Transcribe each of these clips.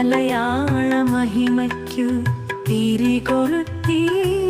മലയാള മഹിമയ്ക്കു തിരികൊളുത്തീ.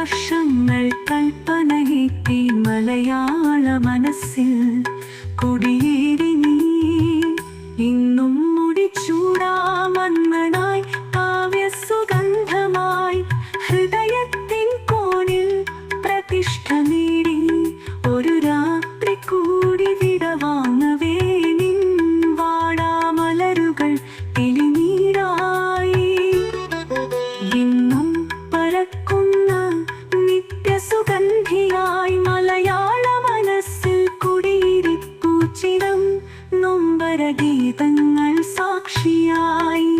വർഷങ്ങൾ കൽപ്പനയെത്തി മലയാള സന്ധിയായി മലയാള മനസ്സിൽ കുടിയിരിപ്പു ചിരം നൊമ്പര ഗീതങ്ങൾ സാക്ഷിയായി.